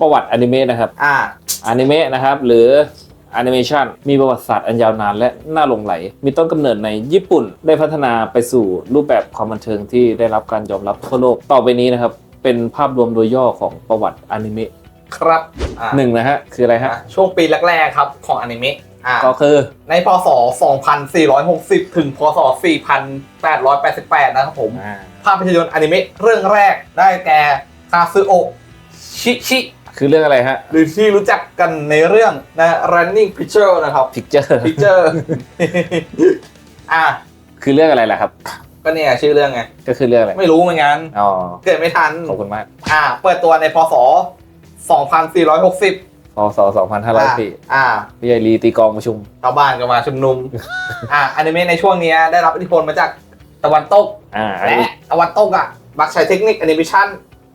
ประวัติอนิเมะนะครับอ่าอนิเมะนะครับหรือแอนิเมชันมีประวัติศาสตร์อันยาวนานและน่าหลงไหล มีต้นกำเนิดในญี่ปุ่นได้พัฒนาไปสู่รูปแบบความบันเทิงที่ได้รับการยอมรับทั่วโลกต่อไปนี้นะครับ เป็นภาพรวมโดยย่อของประวัติอนิเมะครับอ่าหนึ่งนะฮะ คืออะไรฮะอะช่วงปีแรกๆครับของอนิเมะอ่าก็คือในพศ 2460 ถึงพศ 4888 นะครับผมอ่าภาพยนตร์อนิเมะเรื่องแรกได้แก่คาซึโอะชิชิ คือเรื่องอะไรฮะหรือที่รู้จักกันในเรื่องนะ Running Picture นะครับ พิกเจอร์ Picture อะคือเรื่องอะไรล่ะครับ ก็เนี่ยชื่อเรื่องไง ก็คือเรื่องอะไร ไม่รู้เหมือนกัน อ๋อ เกิดไม่ทัน ขอบคุณมาก อ่า เปิดตัวในพศ 2460พศ2500ปีอ่าพี่ใหญ่ลีตีกลองประชุมชาวบ้านก็มาชุมนุม อ่าอนิเมะในช่วงเนี้ยได้รับอิทธิพลมาจากตะวันตกอ่าอันและนี้ตะวันตกอะมักใช้เทคนิคแอนิเมชัน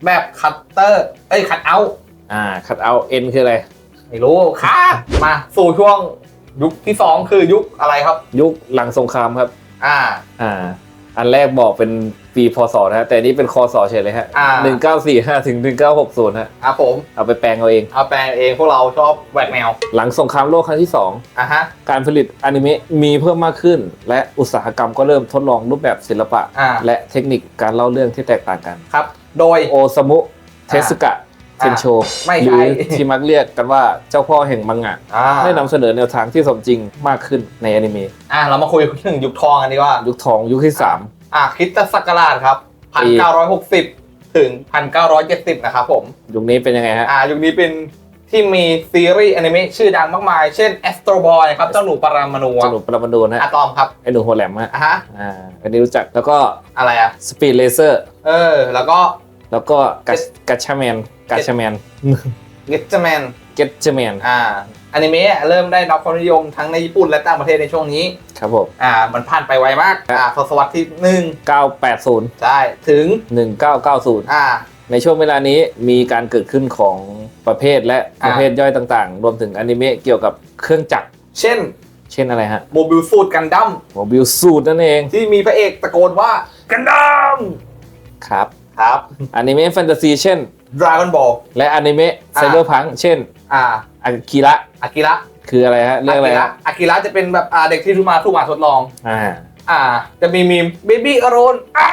แบบคัตเตอร์ เอ้ยคัตเอาท์ อ่าคัดเอาเอ็นคืออะไร ไม่รู้ค่ะมาสู่ช่วงยุคที่2คือยุคอะไรครับ ยุคหลังสงครามครับ อ่า อ่า อันแรกบอกเป็นปีพศนะฮะแต่อันนี้เป็นคศเฉยเลยฮะอ่า หนึ่งเก้าสี่ห้าถึงหนึ่งเก้าหกศูนย์ฮะอะผมเอาไปแปลงเอาเอง เอาแปลเองพวกเราชอบแหวกแนวหลังสงครามโลกครั้งที่2อะฮะการผลิตอนิเมะมีเพิ่มมากขึ้น และอุตสาหกรรมก็เริ่มทดลองรูปแบบศิลปะ อ่าและเทคนิคการเล่าเรื่องที่แตกต่างกัน ครับ โดยโอซามุเทสึกะ เทนโชไม่หรืใช่ อที่มักเรียกกันว่าเจ้าพ่อแห่งมังงะอ่าได้นำเสนอแนวทางที่สมจริงมากขึ้นในอนิเมะอ่าเรามาคุยถึงยุคทองกันดีกว่า ยุคทองยุคที่ อ่าคริสตศักราชครับปี1960 ถึง 1970 นะครับผม 3 ยุคนี้เป็นยังไงฮะ อ่ายุคนี้เป็นที่มีซีรีส์อนิเมะชื่อดังมากมาย เช่น Astro Boy ครับ เจ้าหนูปรมาณูสรุปประมาณูนะอะฮะตอมครับไอหนูหัวแหลมฮะอะฮะอ่าอันนี้รู้จักแล้วก็อะไรอะ สปีดเลเซอร์เออ แล้วก็ แล้วก็กัชกัชชาแมนกัชชาแมน g e t m a n เกตชาแมนอ่าอนิเมะเริ่มได้รับความนิยมทั้งในญี่ปุ่นและต่างประเทศในช่วงนี้ ครับผม อ่า มันผ่านไปไวมาก อ่าทศวรรษที่หนึ่ง980 ใช่ ถึง 1990 อ่า ในช่วงเวลานี้มีการเกิดขึ้นของประเภทและประเภทย่อยต่างๆ รวมถึงอนิเมะเกี่ยวกับเครื่องจักร เช่น เช่นอะไรฮะ โมบิลสูตรกันดั้ม โมบิลสูตรนั่นเอง ที่มีพระเอกตะโกนว่ากันดั้ม ครับ ครับอนิเมะแฟนตาซีเช่น Dragon Ball และอนิเมะอ่าไซเบอร์พังเช่นอ่าอากิระอากิระคืออะไรฮะเรื่องอะไรอากิฮะอากิระจะเป็นแบบอ่าเด็กที่ทุกมาทุกมาทดลองอ่าอ่า จะมีมีมเบบี้อโรนอ้า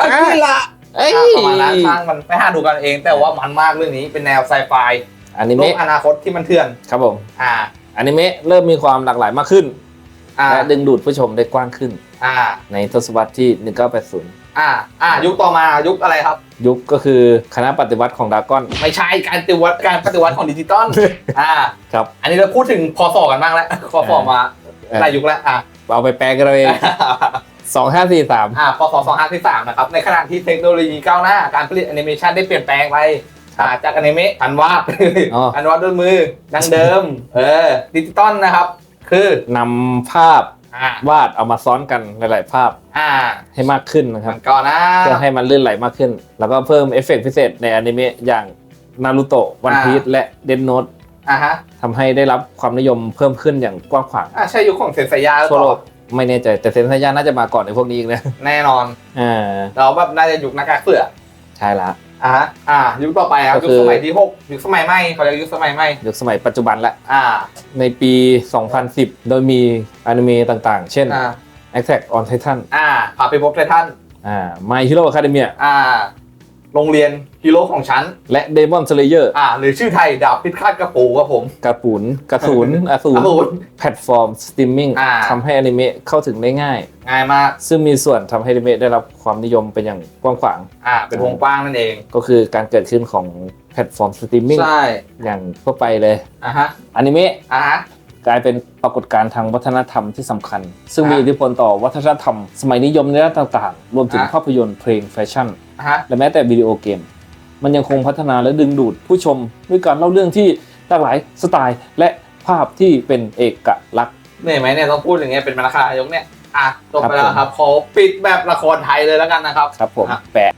อากิระเอ้ยอ่าประมาณนั้นสร้างมันไปหาดูกันเอง แต่ว่ามันมากเรื่องนี้เป็นแนวไซไฟอนิโลเมะกอนาคตที่มันเถื่อนครับผมอ่าอนิเมะเริ่มมีความหลากหลายมากขึ้นอ่าและดึงดูดผู้ชมได้กว้างขึ้นอ่าในทศวรรษที่ 1980 อ่าอ่ายุคต่อมายุคอะไรครับ ยุคก็คือคณะปฏิวัติของดราก้อน ไม่ใช่การปฏิวัติการปฏิวัติของดิจิตอลอ่าครับ อันนี้เราพูดถึงพศกันบ้างแล้วพศมาหลายยุคแล้วอ่าเอาไปแปลกันเราเอง2543อ่าพศ2543นะครับ ในขณะที่เทคโนโลยีก้าวหน้า การผลิตแอนิเมชันได้เปลี่ยนแปลงไปอ่าจากอนิเมะอันวาดอ๋ออัอันวาดด้วยมือดังเดิม เออดิจิตอลนะครับ คือนำภาพ อ่าวาดเอามาซ้อนกันหลาย ๆ ภาพอ่าให้มากขึ้นนะครับ มันก่อนนะเพื่อให้มันลื่นไหลมากขึ้น แล้วก็เพิ่มเอฟเฟกต์พิเศษในอนิเมะอย่างนารูโตะวันพีซและเดนโนตอ่าฮะทำให้ได้รับความนิยมเพิ่มขึ้นอย่างกว้างขวางอ่าใช่ยุคของเซนไซยาหรือทั่วเปโลล่ากไม่แน่ใจแต่เซนซายาน่าจะมาก่อนในพวกนี้อีกนะแน่นอนอ่าเราแบบน่าจะยุคหน้ากากเสือใช่ละ อ่าฮะอ่า ยุคต่อไปครับก็ยุคคือ สมัยที่6ยุคสมัยใหม่เขาเรียกยุคสมัยใหม่ยุคสมัยปัจจุบันละ อ่าในปี 2010 โดยมีอนิเมะต่างๆ เช่น อ่า Attack on Titan อ่าพาไปพบไททันอ่า My Hero Academia อ่า โรงเรียนฮีโร่ของฉัน และ Demon Slayer อ่าหรือชื่อไทยดาบพิฆาตกระปูครับผม กระปุนกระสุนอสูอรสูรแพลตฟอร์มสตรีมมิ่งอ่า ทำให้อนิเมะเข้าถึงได้ง่าย ง่ายมากซึ่งมีส่วนทำให้อนิเมะได้รับความนิยมเป็นอย่างกว้างขวาง อ่าเป็นวงกว้างนั่นเองก็คือการเกิดขึ้นของแพลตฟอร์มสตรีมมิ่งใช่อย่างทั่วไปเลยอ่าฮะอนิเมะอ่าฮะ กลายเป็นปรากฏการณ์ทางวัฒนธรรมที่สำคัญ ซึ่งมีอ่าอิทธิพลต่อวัฒนธรรม สมัยนิยมในด้านต่างๆ รวมถึงอ่าภาพยนตร์เพลงแฟชั่นอ่า ฮะ และแม้แต่วิดีโอเกม มันยังคงพัฒนาและดึงดูดผู้ชมด้วยการเล่าเรื่องที่หลากหลายสไตล์ และภาพที่เป็นเอกลักษณ์เหนื่อยไหมเนี่ยต้องพูดอย่างเงี้ยเป็นมาราคายกเนี่ยอะจบไปครับแล้วครับขอปิดแบบละครไทยเลยแล้วกันนะครับครับผมอะแปะ